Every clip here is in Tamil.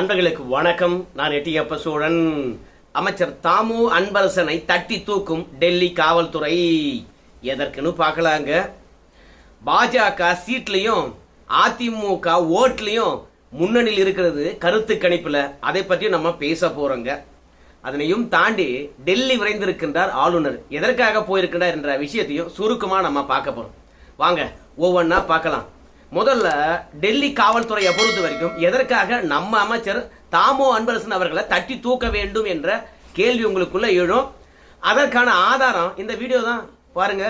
நண்பர்களுக்கு வணக்கம். நான் எட்டியப்ப சோழன். அமைச்சர் தாமு அன்பரசனை தட்டி தூக்கும் டெல்லி காவல்துறை. எதற்குன்னு பார்க்கலாங்க. பாஜக சீட்லையும் அதிமுக ஓட்லையும் முன்னணியில் இருக்கிறது கருத்து கணிப்பில். அதை பற்றியும் நம்ம பேச போறோங்க. அதனையும் தாண்டி டெல்லி விரைந்திருக்கின்றார் ஆளுநர். எதற்காக போயிருக்கின்றார் என்ற விஷயத்தையும் சுருக்கமாக நம்ம பார்க்க போறோம். வாங்க ஒவ்வொன்றா பார்க்கலாம். முதல்ல டெல்லி காவல்துறையை பொறுத்த வரைக்கும் எதற்காக நம்ம அமைச்சர் தாமோ அன்பரசன் அவர்களை தட்டி தூக்க வேண்டும் என்ற கேள்வி உங்களுக்குள்ள எழும். அதற்கான ஆதாரம் இந்த வீடியோ தான். பாருங்க.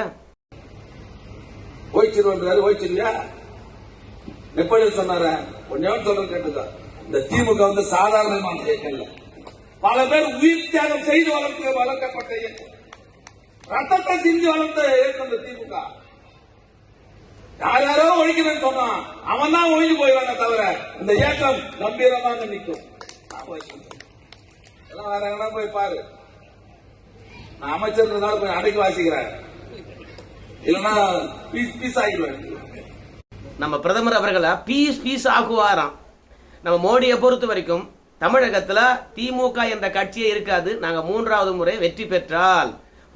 ஓய்ச்சிருவாரு ஓய்ச்சிருவியா நெப்போலியன் சொன்னார கொஞ்சம் சொல்றது கேட்டுக்கோ. இந்த திமுக வந்து சாதாரணமான இயக்கம் பல பேர் உயிர் தியாகம் செய்து வளர்த்து வளர்க்கப்பட்ட இயக்கம். ரத்தத்தை சிந்தி வளர்த்த இயக்கம் இந்த திமுக. யார் யாரோ ஒழிக்கணும்னு சொன்னான். அவன் தான் ஒழிஞ்சு போயிடுவாங்க தவிர இந்த இயக்கம் கம்பீரமாக நிற்கும். போய் எல்லாம் வேற எங்கன்னா போய் பாரு. நான் அமைச்சர் போய் அடைக்கி வாசிக்கிறேன். இல்லைன்னா பீஸ் பீஸ் ஆகிடுவேன். நம்ம பிரதமர் அவர்களை பீஸ் பீஸ் ஆக்குவாராம் நம்ம மோடியை பொறுத்த வரைக்கும் தமிழகத்துல திமுக என்ற கட்சியே இருக்காது. நாங்க மூன்றாவது முறை வெற்றி பெற்றால்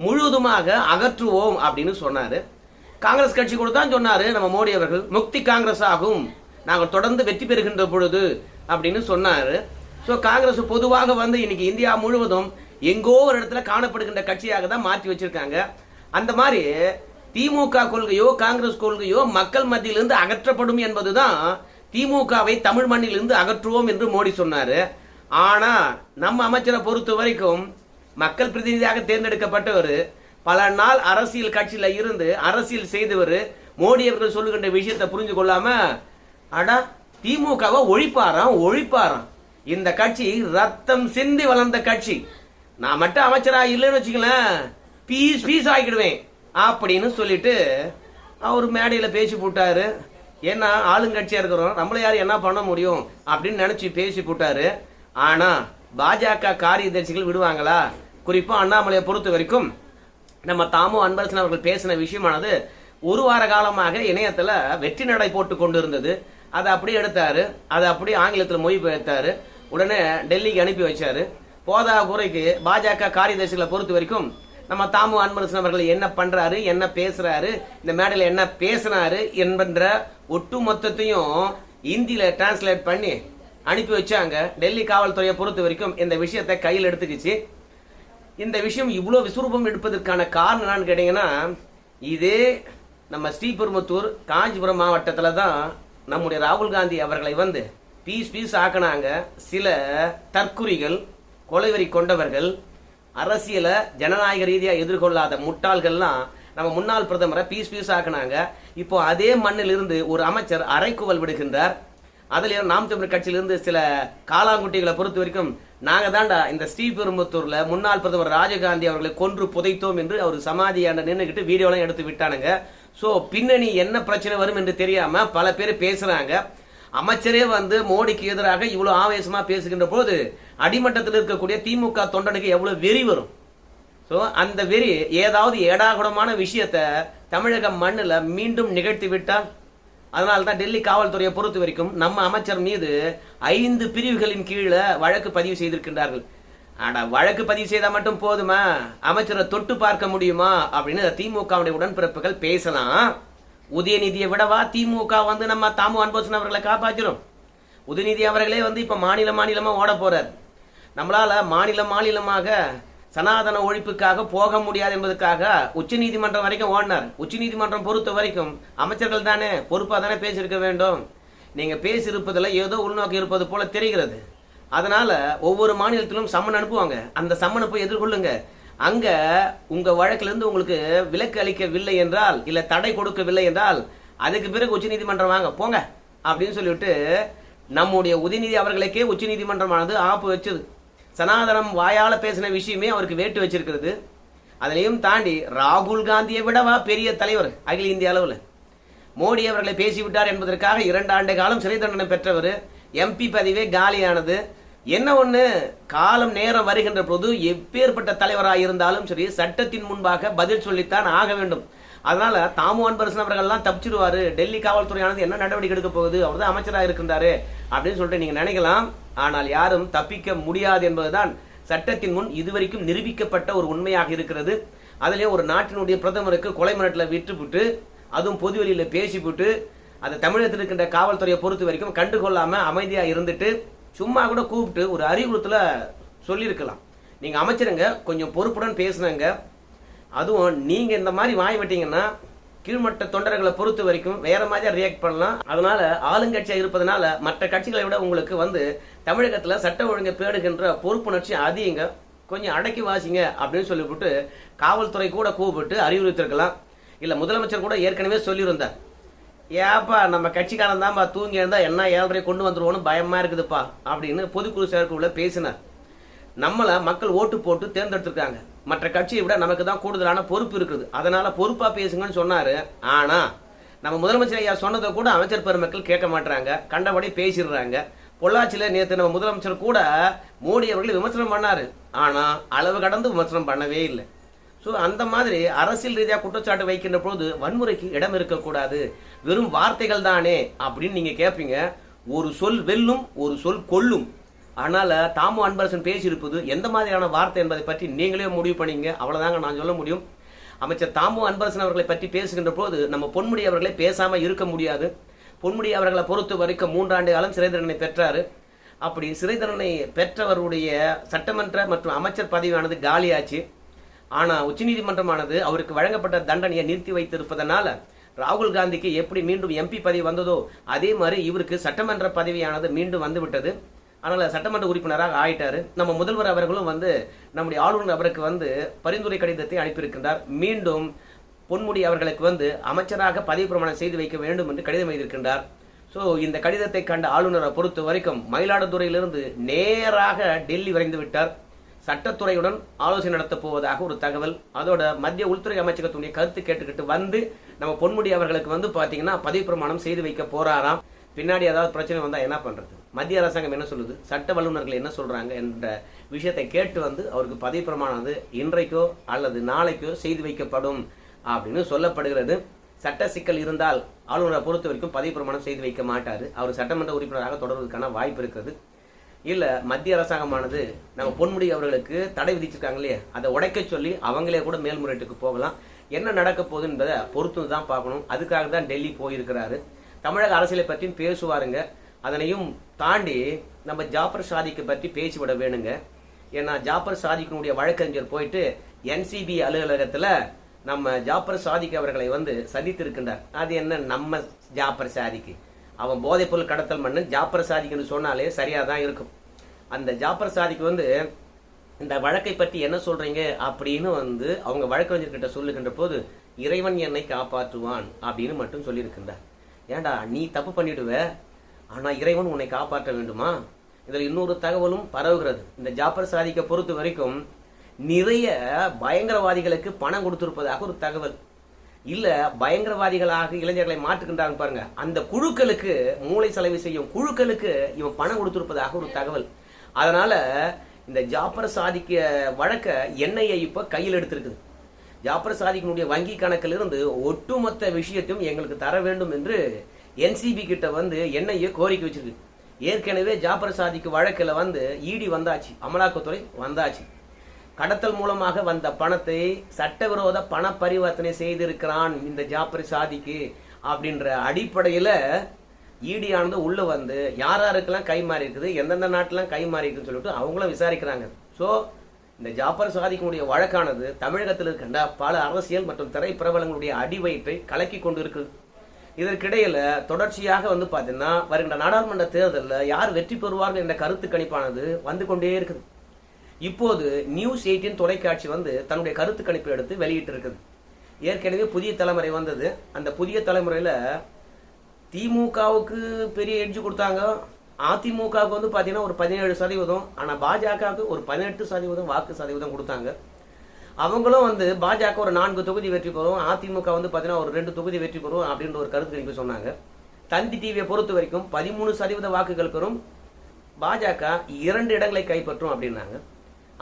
முழுவதுமாக அகற்றுவோம் அப்படின்னு சொன்னாரு. காங்கிரஸ் கட்சி கூட தான் சொன்னார் நம்ம மோடி அவர்கள் முக்தி காங்கிரஸ் ஆகும் நாங்கள் தொடர்ந்து வெற்றி பெறுகின்ற பொழுது அப்படின்னு சொன்னார். ஸோ காங்கிரஸ் பொதுவாக வந்து இன்னைக்கு இந்தியா முழுவதும் எங்கோ ஒரு இடத்துல காணப்படுகின்ற கட்சியாக தான் மாற்றி வச்சிருக்காங்க. அந்த மாதிரி திமுக கொள்கையோ காங்கிரஸ் கொள்கையோ மக்கள் மத்தியிலிருந்து அகற்றப்படும் என்பதுதான் திமுகவை தமிழ் மண்ணிலிருந்து அகற்றுவோம் என்று மோடி சொன்னார். ஆனால் நம்ம அமைச்சரை பொறுத்த வரைக்கும் மக்கள் பிரதிநிதியாக தேர்ந்தெடுக்கப்பட்டவர் பல நாள் அரசியல் கட்சியில் இருந்து அரசியல் செய்தவர் மோடி அவர்கள் சொல்லுகின்ற விஷயத்தை புரிஞ்சு கொள்ளாம அடா திமுகவை ஒழிப்பாராம் ஒழிப்பாராம். இந்த கட்சி ரத்தம் சிந்தி வளர்ந்த கட்சி. நான் மட்டும் அமைச்சரா இல்லைன்னு வச்சுக்கலாம் பீஸ் பீஸ் ஆகிடுவேன் அப்படின்னு சொல்லிட்டு அவர் மேடையில் பேசி போட்டாரு. ஏன்னா ஆளுங்கட்சியாக இருக்கிறோம். நம்மள யார் என்ன பண்ண முடியும் அப்படின்னு நினச்சி பேசி போட்டாரு. ஆனால் பாஜக காரியதர்சிகள் விடுவாங்களா? குறிப்பாக அண்ணாமலையை பொறுத்த வரைக்கும் நம்ம தாமோ அன்பரசன் அவர்கள் பேசின விஷயமானது ஒரு வார காலமாக இணையத்தில் வெற்றி நடை போட்டு கொண்டு இருந்தது அதை அப்படியே எடுத்தாரு. அதை அப்படியே ஆங்கிலத்தில் மொழிபெயர்த்தாரு. உடனே டெல்லிக்கு அனுப்பி வச்சாரு. போதா குறைக்கு பாஜக காரியதர்சிகளை பொறுத்த வரைக்கும் நம்ம தாமு அன்பரசன் அவர்கள் என்ன பண்றாரு என்ன பேசுறாரு இந்த மேடையில் என்ன பேசினாரு என்பன்ற ஒட்டு மொத்தத்தையும் இந்தியில டிரான்ஸ்லேட் பண்ணி அனுப்பி வச்சாங்க. டெல்லி காவல்துறையை பொறுத்த வரைக்கும் இந்த விஷயத்தை கையில் எடுத்துக்கிச்சு. இந்த விஷயம் இவ்வளோ விஸ்வரூபம் எடுப்பதற்கான காரணம் என்னன்னு கேட்டிங்கன்னா இதே நம்ம ஸ்ரீபெருமத்தூர் காஞ்சிபுரம் மாவட்டத்தில் தான் நம்முடைய ராகுல் காந்தி அவர்களை வந்து பீஸ் பீஸ் ஆக்கினாங்க. சில தற்குறிகள் கொலைவெறி கொண்டவர்கள் அரசியலை ஜனநாயக ரீதியாக எதிர்கொள்ளாத முட்டாள்கள்லாம் நம்ம முன்னாள் பிரதமரை பீஸ் பீஸ் ஆக்குனாங்க. இப்போ அதே மண்ணிலிருந்து ஒரு அமைச்சர் அரைக்குவல் விடுகின்றார். அதுல நாம் தமிழ் கட்சியிலிருந்து சில காலாங்குட்டிகளை பொறுத்த வரைக்கும் நாங்கள் தாண்டா இந்த ஸ்ரீபெரும்புத்தூரில் முன்னாள் பிரதமர் ராஜீவ்காந்தி அவர்களை கொன்று புதைத்தோம் என்று அவர் சமாதியாண்ட நின்றுக்கிட்டு வீடியோலாம் எடுத்து விட்டானுங்க. ஸோ பின்னணி என்ன பிரச்சனை வரும் என்று தெரியாமல் பல பேர் பேசுகிறாங்க அமைச்சரே வந்து மோடிக்கு எதிராக இவ்வளோ ஆவேசமாக பேசுகின்ற போது அடிமட்டத்தில் இருக்கக்கூடிய திமுக தொண்டனுக்கு எவ்வளோ வெறி வரும். ஸோ அந்த வெறி ஏதாவது ஏடாகுடமான விஷயத்தை தமிழக மண்ணில் மீண்டும் நிகழ்த்தி விட்டால் அதனால தான் டெல்லி காவல்துறையை பொறுத்த வரைக்கும் நம்ம அமைச்சர் மீது ஐந்து பிரிவுகளின் கீழே வழக்கு பதிவு செய்திருக்கின்றார்கள். ஆனா வழக்கு பதிவு செய்தால் மட்டும் போதுமா? அமைச்சரை தொட்டு பார்க்க முடியுமா? அப்படின்னு திமுகவுடைய உடன்பிறப்புகள் பேசலாம். உதயநிதியை விடவா திமுக வந்து நம்ம தாமு அன்போசன் அவர்களை காப்பாற்றிடும் உதயநிதி அவர்களே வந்து இப்ப மாநில மாநிலமா ஓட போறார். நம்மளால மாநில மாநிலமாக சனாதன ஒழிப்புக்காக போக முடியாது என்பதற்காக உச்ச நீதிமன்றம் வரைக்கும் ஓடினார். உச்ச நீதிமன்றம் பொறுத்த வரைக்கும் அமைச்சர்கள் தானே பொறுப்பாக தானே பேசியிருக்க வேண்டும். நீங்கள் பேசியிருப்பதில் ஏதோ உள்நோக்கம் இருப்பது போல தெரிகிறது. அதனால் ஒவ்வொரு மாநிலத்திலும் சம்மன் அனுப்புவாங்க. அந்த சம்மனை போய் எதிர்கொள்ளுங்க. அங்கே உங்கள் வழக்கிலிருந்து உங்களுக்கு விலக்கு அளிக்கவில்லை என்றால் இல்லை தடை கொடுக்கவில்லை என்றால் அதுக்கு பிறகு உச்சநீதிமன்றம் வாங்க போங்க அப்படின்னு சொல்லிவிட்டு நம்முடைய உதயநிதி அவர்களுக்கே உச்சநீதிமன்றமானது ஆப்பு வச்சது. சனாதனம் வாயால பேசின விஷயமே அவருக்கு வேட்டு வச்சிருக்கிறது. அதிலையும் தாண்டி ராகுல் காந்தியை விடவா பெரிய தலைவர்? அகில இந்திய அளவில். மோடி அவர்களை பேசிவிட்டார் என்பதற்காக இரண்டு ஆண்டு காலம் சிறை தண்டனை பெற்றவர். எம்பி பதவியே காலியானது. என்ன ஒன்று காலம் நேரம் வருகின்ற போது எப்பேற்பட்ட தலைவராக இருந்தாலும் சரி சட்டத்தின் முன்பாக பதில் சொல்லித்தான் ஆக வேண்டும். அதனால தாமுவான் அன்பரசன் அவர்கள்லாம் தப்பிச்சிருவாரு. டெல்லி காவல்துறையானது என்ன நடவடிக்கை எடுக்க போகுது? அவர் தான் அமைச்சராக இருக்கின்றாரு. அப்படின்னு சொல்லிட்டு நீங்க நினைக்கலாம். ஆனால் யாரும் தப்பிக்க முடியாது என்பதுதான் சட்டத்தின் முன் இதுவரைக்கும் நிரூபிக்கப்பட்ட ஒரு உண்மையாக இருக்கிறது. அதிலே ஒரு நாட்டினுடைய பிரதமருக்கு கொலை மிரட்டில் விட்டுவிட்டு அதுவும் பொதுவெளியில் பேசிவிட்டு அதை தமிழகத்தில் இருக்கின்ற காவல்துறையை பொறுத்த வரைக்கும் கண்டுகொள்ளாம அமைதியாக இருந்துட்டு சும்மா கூட கூப்பிட்டு ஒரு அறிவுறுத்தல சொல்லியிருக்கலாம். நீங்கள் அமைச்சருங்க கொஞ்சம் பொறுப்புடன் பேசுனாங்க. அதுவும் நீங்க இந்த மாதிரி வாய் விட்டீங்கன்னா கீழ்மட்ட தொண்டர்களை பொறுத்த வரைக்கும் வேற மாதிரி ரியாக்ட் பண்ணலாம். அதனால ஆளுங்கட்சியா இருப்பதனால மற்ற கட்சிகளை விட உங்களுக்கு வந்து தமிழகத்துல சட்ட ஒழுங்கை பேடுகின்ற பொறுப்புணர்ச்சி அதிகங்க. கொஞ்சம் அடக்கி வாசிங்க அப்படின்னு சொல்லிவிட்டு காவல்துறை கூட கூப்பிட்டு அறிவுறுத்திருக்கலாம். இல்ல முதலமைச்சர் கூட ஏற்கனவே சொல்லியிருந்தார். ஏப்பா நம்ம கட்சிக்காரன் தான்ப்பா தூங்கி இருந்தா என்ன ஏழரை கொண்டு வந்துருவோன்னு பயமா இருக்குதுப்பா அப்படின்னு பொதுக்குழு செயற்குள்ள பேசினார். நம்மளை மக்கள் ஓட்டு போட்டு தேர்ந்தெடுத்திருக்காங்க. மற்ற கட்சியை விட நமக்கு தான் கூடுதலான பொறுப்பு இருக்குது. அதனால பொறுப்பா பேசுங்கன்னு சொன்னாரு. ஆனா நம்ம முதலமைச்சர் ஐயா சொன்னதை கூட அமைச்சர் பெருமக்கள் கேட்க மாட்டாங்க கண்டபடி பேசிடுறாங்க. பொள்ளாச்சியில நேற்று நம்ம முதலமைச்சர் கூட மோடி அவர்கள் விமர்சனம் பண்ணாரு. ஆனா அளவு கடந்து விமர்சனம் பண்ணவே இல்லை. ஸோ அந்த மாதிரி அரசியல் ரீதியாக குற்றச்சாட்டு வைக்கின்ற பொழுது வன்முறைக்கு இடம் இருக்கக்கூடாது. வெறும் வார்த்தைகள் தானே அப்படின்னு நீங்க கேட்பீங்க ஒரு சொல் வெல்லும் ஒரு சொல் கொல்லும். ஆனால் தாமு அன்பரசன் பேசியிருப்பது எந்த மாதிரியான வார்த்தை என்பதை பற்றி நீங்களே முடிவு பண்ணீங்க. அவ்வளோதாங்க நான் சொல்ல முடியும். அமைச்சர் தாமு அன்பரசன் அவர்களை பற்றி பேசுகின்ற போது நம்ம பொன்முடி அவர்களை பேசாமல் இருக்க முடியாது. பொன்முடி அவர்களை பொறுத்த வரைக்கும் மூன்றாண்டு காலம் சிறை தண்டனை பெற்றார். அப்படி சிறை தண்டனை பெற்றவருடைய சட்டமன்ற மற்றும் அமைச்சர் பதவியானது காலியாச்சு. ஆனால் உச்சநீதிமன்றமானது அவருக்கு வழங்கப்பட்ட தண்டனையை நிறுத்தி வைத்திருப்பதனால ராகுல் காந்திக்கு எப்படி மீண்டும் எம்பி பதவி வந்ததோ அதே மாதிரி இவருக்கு சட்டமன்ற பதவியானது மீண்டும் வந்துவிட்டது. ஆனால் சட்டமன்ற உறுப்பினராக ஆயிட்டார். நம்ம முதல்வர் அவர்களும் வந்து நம்முடைய ஆளுநர் அவருக்கு வந்து பரிந்துரை கடிதத்தை அனுப்பியிருக்கின்றார். மீண்டும் பொன்முடி அவர்களுக்கு வந்து அமைச்சராக பதவி பிரமாணம் செய்து வைக்க வேண்டும் என்று கடிதம் எழுதியிருக்கின்றார். ஸோ இந்த கடிதத்தை கண்ட ஆளுநரை பொறுத்த வரைக்கும் மயிலாடுதுறையிலிருந்து நேராக டெல்லி விரைந்து விட்டார். சட்டத்துறையுடன் ஆலோசனை நடத்தப் போவதாக ஒரு தகவல். அதோட மத்திய உள்துறை அமைச்சகத்துடைய கருத்து கேட்டுக்கிட்டு வந்து நம்ம பொன்முடி அவர்களுக்கு வந்து பார்த்தீங்கன்னா பதவி பிரமாணம் செய்து வைக்க போறாராம். பின்னாடி ஏதாவது பிரச்சனை வந்தால் என்ன பண்ணுறது மத்திய அரசாங்கம் என்ன சொல்லுது? சட்ட வல்லுநர்கள் என்ன சொல்கிறாங்க என்ற விஷயத்தை கேட்டு வந்து அவருக்கு பதவி பிரமாணம் இன்றைக்கோ அல்லது நாளைக்கோ செய்து வைக்கப்படும் அப்படின்னு சொல்லப்படுகிறது. சட்ட சிக்கல் இருந்தால் ஆளுநரை பொறுத்த வரைக்கும் பதவி பிரமாணம் செய்து வைக்க மாட்டார். அவர் சட்டமன்ற உறுப்பினராக தொடர்வதற்கான வாய்ப்பு இருக்கிறது. இல்லை மத்திய அரசாங்கமானது நம்ம பொன்முடி அவர்களுக்கு தடை விதிச்சிருக்காங்க இல்லையா? அதை உடைக்க சொல்லி அவங்களே கூட மேல்முறையீட்டுக்கு போகலாம். என்ன நடக்க போகுது என்பதை பொறுத்து தான் பார்க்கணும். அதுக்காக தான் டெல்லி போயிருக்கிறாரு. தமிழக அரசியலை பற்றியும் பேசுவாருங்க. அதனையும் தாண்டி நம்ம ஜாஃபர் சாதிக்கு பற்றி பேசிவிட வேணுங்க. ஏன்னா ஜாஃபர் சாதிக்கினுடைய வழக்கறிஞர் போயிட்டு என்சிபி அலுவலகத்தில் நம்ம ஜாஃபர் சாதிக் அவர்களை வந்து சந்தித்திருக்கின்றார். அது என்ன நம்ம ஜாஃபர் சாதிக்கு? அவன் போதைப்பொருள் கடத்தல் மண்ணு ஜாஃபர் சாதிக்குன்னு சொன்னாலே சரியாக தான் இருக்கும். அந்த ஜாஃபர் சாதிக்கு வந்து இந்த வழக்கை பற்றி என்ன சொல்கிறீங்க அப்படின்னு வந்து அவங்க வழக்கறிஞர்கிட்ட சொல்லுகின்ற போது இறைவன் என்னை காப்பாற்றுவான் அப்படின்னு மட்டும் சொல்லியிருக்கின்றார். ஏன்டா நீ தப்பு பண்ணிடுவ? ஆனால் இறைவன் உன்னை காப்பாற்ற வேண்டுமா? இதில் இன்னொரு தகவலும் பரவுகிறது. இந்த ஜாப்பர் சாதிக்கை பொறுத்த வரைக்கும் நிறைய பயங்கரவாதிகளுக்கு பணம் கொடுத்துருப்பதாக ஒரு தகவல். இல்லை பயங்கரவாதிகளாக இளைஞர்களை மாற்றுகின்றாங்க பாருங்க. அந்த குழுக்களுக்கு மூளை செலவு செய்யும் குழுக்களுக்கு இவன் பணம் கொடுத்துருப்பதாக ஒரு தகவல். அதனால இந்த ஜாப்பர் சாதிக்க வழக்க என்ஐஏ இப்போ கையில் எடுத்திருக்குது. ஜாப்பர் சாதிக்கினுடைய வங்கி கணக்கிலிருந்து ஒட்டுமொத்த விஷயத்தையும் எங்களுக்கு தர வேண்டும் என்று என்சிபி கிட்ட வந்து என்ஐஏ கோரிக்கை வச்சிருக்கு. ஏற்கனவே ஜாப்பர் சாதிக்கு வழக்கில் வந்து இடி வந்தாச்சு அமலாக்கத்துறை வந்தாச்சு. கடத்தல் மூலமாக வந்த பணத்தை சட்டவிரோத பண பரிவர்த்தனை செய்திருக்கிறான் இந்த ஜாப்பர் சாதிக்கு அப்படின்ற அடிப்படையில் ஈடியானது உள்ளே வந்து யார் யாருக்கெல்லாம் கை மாறி இருக்குது எந்தெந்த நாட்டிலாம் கை மாறி இருக்குதுன்னு சொல்லிட்டு அவங்களும் விசாரிக்கிறாங்க. ஸோ இந்த ஜாப்பர் சாதிக்கக்கூடிய வழக்கானது தமிழகத்தில் இருக்கின்ற பல அரசியல் மற்றும் திரைப்பிரபலங்களுடைய அடிவயிற்றை கலக்கி கொண்டு இருக்குது இதற்கிடையில் தொடர்ச்சியாக வந்து பார்த்தீங்கன்னா வருகின்ற நாடாளுமன்ற தேர்தலில் யார் வெற்றி பெறுவார்கள் என்ற கருத்து கணிப்பானது வந்து கொண்டே இருக்குது. இப்போது நியூஸ் எயிட்டின் தொலைக்காட்சி வந்து தன்னுடைய கருத்து கணிப்பு எடுத்து வெளியிட்டிருக்குது. ஏற்கனவே புதிய தலைமுறை வந்தது. அந்த புதிய தலைமுறையில் திமுகவுக்கு பெரிய எட்ஜு கொடுத்தாங்க. அதிமுகவுக்கு வந்து பார்த்தீங்கன்னா ஒரு பதினேழு சதவீதம் ஆனால் பாஜகவுக்கு ஒரு பதினெட்டு சதவீதம் வாக்கு சதவீதம் கொடுத்தாங்க. அவங்களும் வந்து பாஜக ஒரு நான்கு தொகுதி வெற்றி பெறும் அதிமுக வந்து பார்த்தீங்கன்னா ஒரு ரெண்டு தொகுதி வெற்றி பெறும் அப்படின்ற ஒரு கருத்து கணிப்பு சொன்னாங்க. தந்தி டிவியை பொறுத்த வரைக்கும் பதிமூணு சதவீத வாக்குகள் பெறும் பாஜக இரண்டு இடங்களை கைப்பற்றும் அப்படின்னாங்க.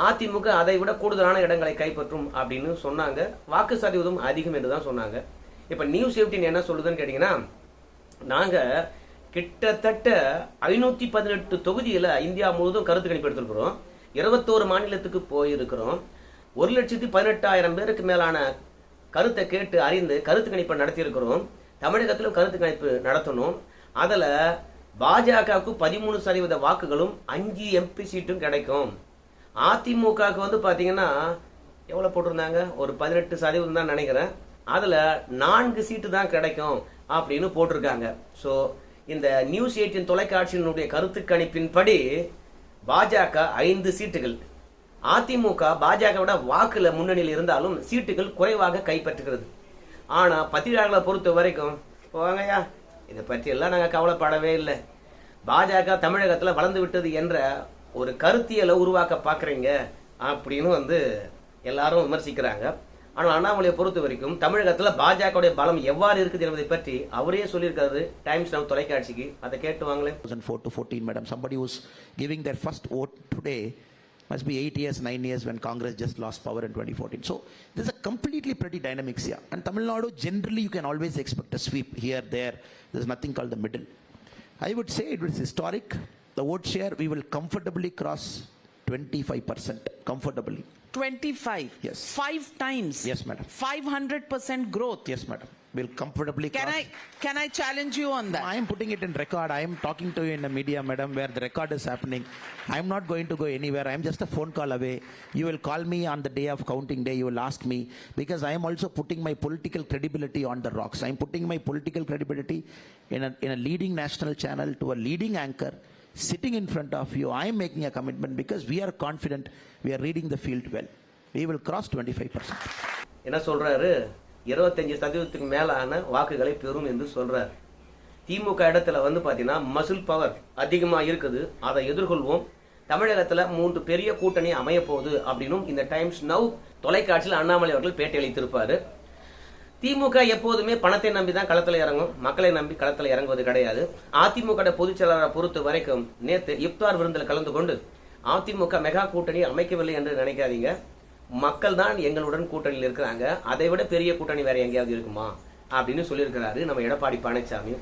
அதிமுக அதை விட கூடுதலான இடங்களை கைப்பற்றும் அப்படின்னு சொன்னாங்க. வாக்கு சதவீதம் அதிகம் என்று தான் சொன்னாங்க. இப்போ நியூஸ் எயிட்டின் என்ன சொல்லுதுன்னு கேட்டிங்கன்னா நாங்கள் கிட்டத்தட்ட ஐநூத்தி பதினெட்டு தொகுதியில இந்தியா முழுவதும் கருத்து கணிப்பு எடுத்திருக்கிறோம். இருபத்தோரு மாநிலத்துக்கு போயிருக்கிறோம். ஒரு லட்சத்தி பதினெட்டாயிரம் பேருக்கு மேலான கருத்தை கேட்டு அறிந்து கருத்து கணிப்பை நடத்தியிருக்கிறோம். தமிழகத்திலும் கருத்து கணிப்பு நடத்தணும். அதில் பாஜகவுக்கு பதிமூணு சதவீத வாக்குகளும் அஞ்சு எம்பி சீட்டும் கிடைக்கும். அதிமுகவுக்கு வந்து பார்த்தீங்கன்னா எவ்வளோ போட்டிருந்தாங்க? ஒரு பதினெட்டு சதவீதம் தான் நினைக்கிறேன். அதில் நான்கு சீட்டு தான் கிடைக்கும் அப்படின்னு போட்டிருக்காங்க. ஸோ இந்த நியூஸ் எயிட்டின் தொலைக்காட்சியினுடைய கருத்து கணிப்பின்படி பாஜக ஐந்து சீட்டுகள். அதிமுக பாஜகவோட வாக்கில் வாக்குல முன்னணியில் இருந்தாலும் சீட்டுகள் குறைவாக கைப்பற்றுகிறது. ஆனா பத்திரிகையாளர்களை பொறுத்த வரைக்கும் போங்கய்யா இதை பற்றி எல்லாம் கவலைப்படவே இல்லை. பாஜக தமிழகத்தில் வளர்ந்து விட்டது என்ற ஒரு கருத்தியலை உருவாக்க பார்க்குறீங்க அப்படின்னு வந்து எல்லாரும் விமர்சிக்கிறாங்க. ஆனால் அண்ணாமலையை பொறுத்த வரைக்கும் தமிழகத்துல பாஜகவுடைய பலம் எவ்வாறு இருக்குது என்பதை பற்றி அவரே சொல்லியிருக்காரு டைம்ஸ் நவ் தொலைக்காட்சிக்கு அதை கேட்டு வாங்களேன் 2004 to 14, madam. Somebody who's giving their first vote today must be eight years, nine years when Congress just lost power in 2014. So there's a completely pretty dynamics here. And Tamil Nadu, generally, you can always expect a sweep here, there. There's nothing called the middle. I would say it was historic. The vote share, we will comfortably cross 25%. Comfortably. 25. Yes. Five times. Yes, madam. 500% growth. Yes, madam. We'll comfortably Can cross. I can I challenge you on that? I am putting it in record. I am talking to you in the media, madam, where the record is happening. I am not going to go anywhere. I am just a phone call away. You will call me on the day of counting day. You will ask me because I am also putting my political credibility on the rocks. I am putting my political credibility in a, in a leading national channel to a leading anchor sitting in front of you. I am making a commitment because we are confident we are reading the field well. We will cross 25%. என்ன சொல்கிறாரு இருபத்தஞ்சு சதவீதத்துக்கு மேலான வாக்குகளை பெறும் என்று சொல்கிறார் திமுக இடத்துல வந்து பார்த்தீங்கன்னா மசில் பவர் அதிகமாக இருக்குது அதை எதிர்கொள்வோம் தமிழகத்தில் மூன்று பெரிய கூட்டணி அமைய போகுது அப்படின்னும் இந்த டைம்ஸ் நவ் தொலைக்காட்சியில் அண்ணாமலை அவர்கள் பேட்டி அளித்திருப்பார் திமுக எப்போதுமே பணத்தை நம்பி தான் களத்தில் இறங்கும். மக்களை நம்பி களத்தில் இறங்குவது கிடையாது. அதிமுக பொதுச் செயலாளரை பொறுத்த வரைக்கும் நேற்று இப்தார் விருந்தில் கலந்து கொண்டு அதிமுக மெகா கூட்டணி அமைக்கவில்லை என்று நினைக்காதீங்க. மக்கள் தான் எங்களுடன் கூட்டணியில் இருக்கிறாங்க. அதை விட பெரிய கூட்டணி வேற எங்கேயாவது இருக்குமா? அப்படின்னு சொல்லியிருக்கிறாரு நம்ம எடப்பாடி பழனிசாமி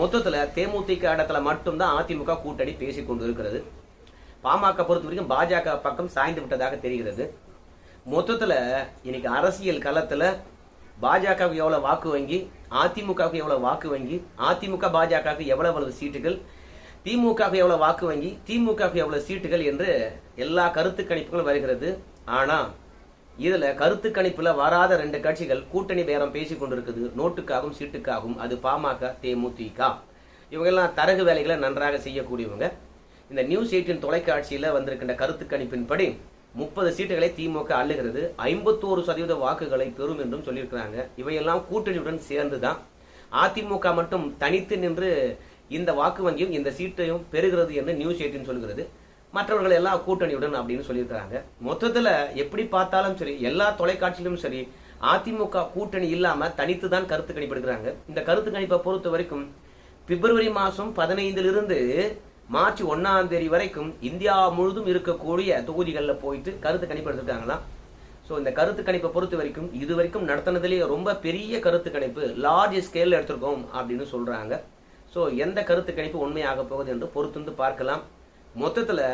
மொத்தத்தில் தேமுதிக இடத்துல மட்டும்தான் அதிமுக கூட்டணி பேசி கொண்டு இருக்கிறது பாமக பொறுத்த வரைக்கும் பாஜக பக்கம் சாய்ந்து விட்டதாக தெரிகிறது. மொத்தத்தில் இன்னைக்கு அரசியல் களத்தில் பாஜகவுக்கு எவ்வளவு வாக்கு வங்கி அதிமுகவுக்கு எவ்வளவு வாக்கு வங்கி அதிமுக பாஜகவுக்கு எவ்வளவு சீட்டுகள் திமுகவுக்கு எவ்வளவு வாக்கு வங்கி திமுகவுக்கு எவ்வளவு சீட்டுகள் என்று எல்லா கருத்து கணிப்புகளும் வருகிறது. ஆனா இதுல கருத்து கணிப்புல வராத ரெண்டு கட்சிகள் கூட்டணி பேரம் பேசிக் கொண்டிருக்குது. நோட்டுக்காகவும் சீட்டுக்காகவும். அது பாமக தேமுதிக. இவங்கெல்லாம் தரகு வேலைகளை நன்றாக செய்யக்கூடியவங்க. இந்த நியூஸ் எயிட்டின் தொலைக்காட்சியில் வந்திருக்கின்ற கருத்து கணிப்பின்படி முப்பது சீட்டுகளை திமுக அள்ளுகிறது. ஐம்பத்தோரு சதவீத வாக்குகளை பெறும் என்றும் சொல்லியிருக்கிறாங்க. இவையெல்லாம் கூட்டணியுடன் சேர்ந்து தான் அதிமுக மட்டும் தனித்து நின்று இந்த வாக்கு வங்கியும் இந்த சீட்டையும் பெறுகிறது என்று நியூஸ் எயிட்டின் சொல்கிறது. மற்றவர்கள் எல்லாம் கூட்டணியுடன் அப்படின்னு சொல்லியிருக்கிறாங்க. மொத்தத்தில் எப்படி பார்த்தாலும் சரி எல்லா தொலைக்காட்சியிலும் சரி அதிமுக கூட்டணி இல்லாமல் தனித்து தான் கருத்து கணிப்பு எடுக்கிறாங்க. இந்த கருத்து கணிப்பை பொறுத்த வரைக்கும் பிப்ரவரி மாதம் பதினைந்திலிருந்து மார்ச் ஒன்றாம் தேதி வரைக்கும் இந்தியா முழுதும் இருக்கக்கூடிய தொகுதிகளில் போயிட்டு கருத்து கணிப்பு எடுத்துருக்காங்களாம் ஸோ இந்த கருத்து கணிப்பை பொறுத்த வரைக்கும் இது வரைக்கும் நடத்தினதுலேயே ரொம்ப பெரிய கருத்து கணிப்பு லார்ஜ் ஸ்கேலில் எடுத்திருக்கோம் அப்படின்னு சொல்கிறாங்க ஸோ எந்த கருத்து கணிப்பு உண்மையாக போகுது என்று பொறுத்திருந்து பார்க்கலாம். மொத்தத்தில்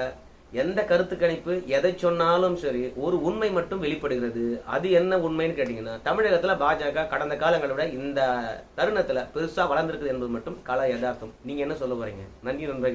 எந்த கருத்து கணிப்பு எதை சொன்னாலும் சரி ஒரு உண்மை மட்டும் வெளிப்படுகிறது. அது என்ன உண்மைன்னு கேட்டிங்கன்னா தமிழகத்தில் பாஜக கடந்த காலங்களை விட இந்த தருணத்தில் பெருசாக வளர்ந்துருக்குது என்பது மட்டும் கல யதார்த்தம். நீங்கள் என்ன சொல்ல போகிறீங்க நன்றி நண்பர்களே.